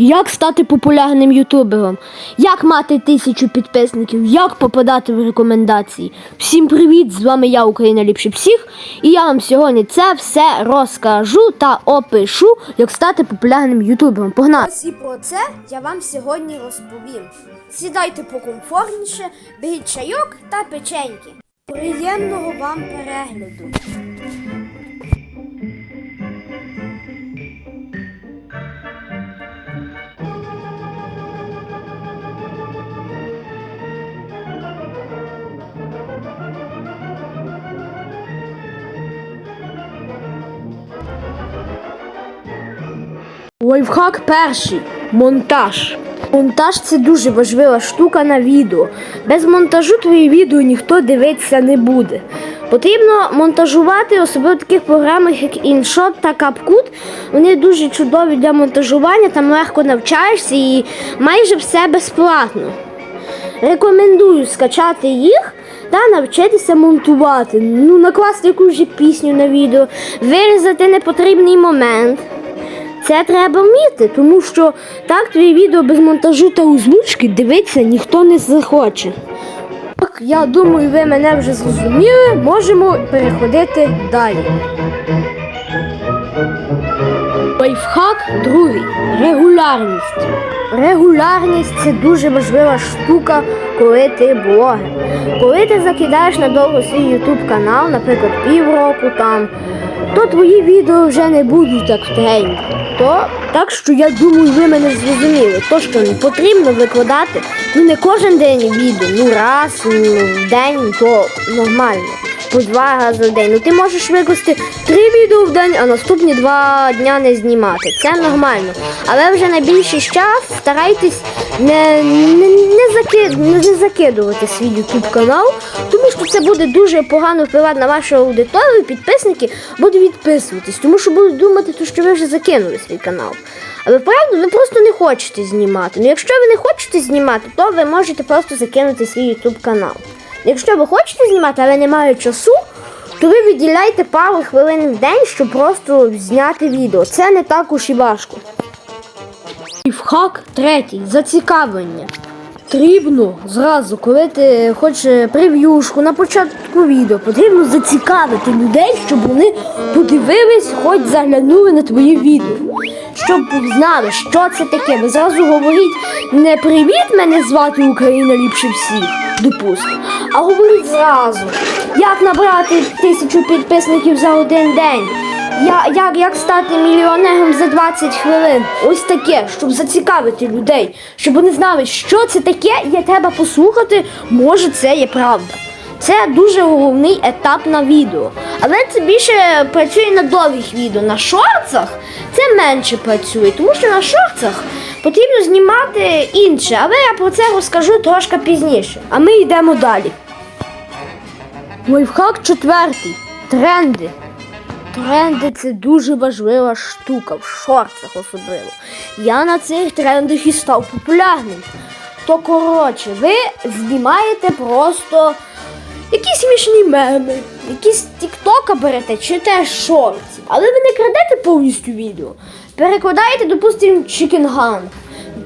Як стати популярним ютубером? Як мати тисячу підписників? Як попадати в рекомендації? Всім привіт! З вами я, Україна ліпше всіх. І я вам сьогодні це все розкажу та опишу, як стати популярним ютубером. Погнали! Ось і про це я вам сьогодні розповім. Сідайте покомфортніше, беріть чайок та печеньки. Приємного вам перегляду! Лайфхак перший монтаж. Монтаж це дуже важлива штука на відео. Без монтажу твої відео ніхто дивитися не буде. Потрібно монтажувати, особливо в таких програмах, як InShot та CapCut. Вони дуже чудові для монтажування, там легко навчаєшся і майже все безплатно. Рекомендую скачати їх та навчитися монтувати. Ну, накласти якусь пісню на відео, вирізати непотрібний момент. Це треба вміти, тому що так твоє відео без монтажу та озвучки дивитися ніхто не захоче. Так, я думаю, ви мене вже зрозуміли. Можемо переходити далі. Лайфхак другий регулярність. Регулярність це дуже важлива штука, коли ти блогер. Коли ти закидаєш надовго свій YouTube канал, наприклад, півроку там, то твої відео вже не будуть так в То так що я думаю, ви мене зрозуміли. То, що не потрібно викладати, ну не кожен день відео, ну раз ну, в день, то нормально. По два рази в день. Ну ти можеш викласти три відео в день, а наступні два дня не знімати. Це нормально. Але вже на більший час старайтесь не, не, не, заки, не закидувати свій YouTube канал, тому що це буде дуже погано впливати на вашу аудиторію, підписники будуть відписуватись, тому що будуть думати, що ви вже закинули свій канал. Але правда, ви просто не хочете знімати. Ну якщо ви не хочете знімати, то ви можете просто закинути свій YouTube канал. Якщо ви хочете знімати, але немає часу, то ви виділяйте пару хвилин в день, щоб просто зняти відео. Це не так уж і важко. Лайфхак третій зацікавлення. Потрібно зразу, коли ти хочеш прев'юшку на початку відео, потрібно зацікавити людей, щоб вони подивились, хоч заглянули на твоє відео. Щоб знали, що це таке. Ви зразу говоріть не привіт, мене звати Україна ліпше всіх, допустимо, а говоріть зразу, як набрати тисячу підписників за один день. Я, як, як стати мільйонером за 20 хвилин? Ось таке, щоб зацікавити людей, щоб вони знали, що це таке, є треба послухати, може це є правда. Це дуже головний етап на відео. Але це більше працює на довгих відео. На шорцах це менше працює, тому що на шорцах потрібно знімати інше. Але я про це розкажу трошки пізніше. А ми йдемо далі. Лайфхак четвертий. Тренди. Тренди це дуже важлива штука, в шортах особливо. Я на цих трендах і став популярним. То коротше, ви знімаєте просто якісь смішні меми, якісь тіктока берете чи теж шорти. Але ви не крадете повністю відео. Перекладаєте, допустимо, чікінган.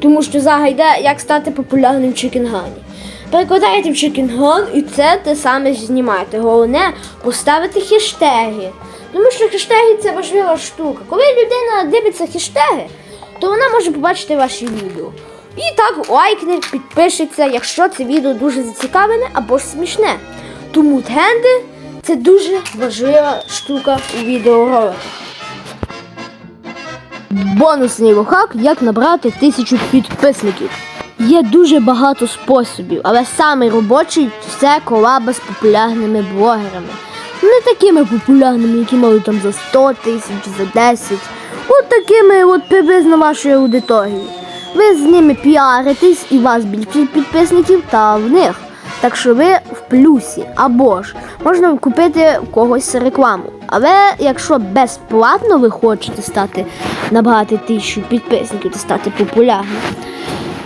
Тому що зараз йде, як стати популярним в чікінгані. Перекладаєте в чікінган і це те саме знімаєте. Головне поставити хештеги. Тому що хештеги це важлива штука. Коли людина дивиться хештеги, то вона може побачити ваші відео. І так лайкне, підпишеться, якщо це відео дуже зацікавлене або ж смішне. Тому тренди це дуже важлива штука у відеороликах. Бонусний лохак, як набрати тисячу підписників. Є дуже багато способів, але самий робочий це колаба з популярними блогерами. Не такими популярними, які мають там за 100 тисяч, за 10. От такими от приблизно вашої аудиторії. Ви з ними піаритесь і вас більше підписників та в них. Так що ви в плюсі. Або ж можна купити в когось рекламу. Але якщо безплатно ви хочете стати набагато тисячу підписників та стати популярним,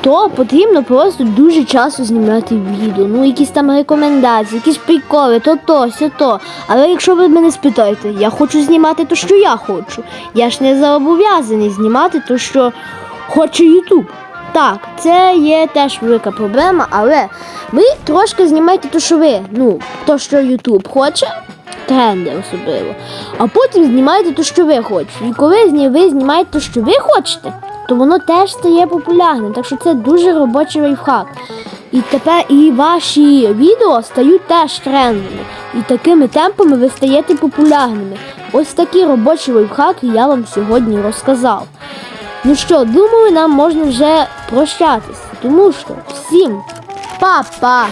то потрібно просто дуже часто знімати відео. Ну, якісь там рекомендації, якісь приколи, то то, сьо то. Але якщо ви мене спитаєте, я хочу знімати те, що я хочу. Я ж не зобов'язаний знімати те, що хоче Ютуб. Так, це є теж велика проблема, але ви трошки знімайте то, що ви. Ну, то, що Ютуб хоче, тренди особливо. А потім знімайте те, що ви хочете. І коли ви знімаєте те, що ви хочете, то воно теж стає популярним. Так що це дуже робочий лайфхак. І тепер і ваші відео стають теж трендами. І такими темпами ви стаєте популярними. Ось такі робочі лайфхаки я вам сьогодні розказав. Ну що, думаю, нам можна вже прощатись, тому що всім па-па!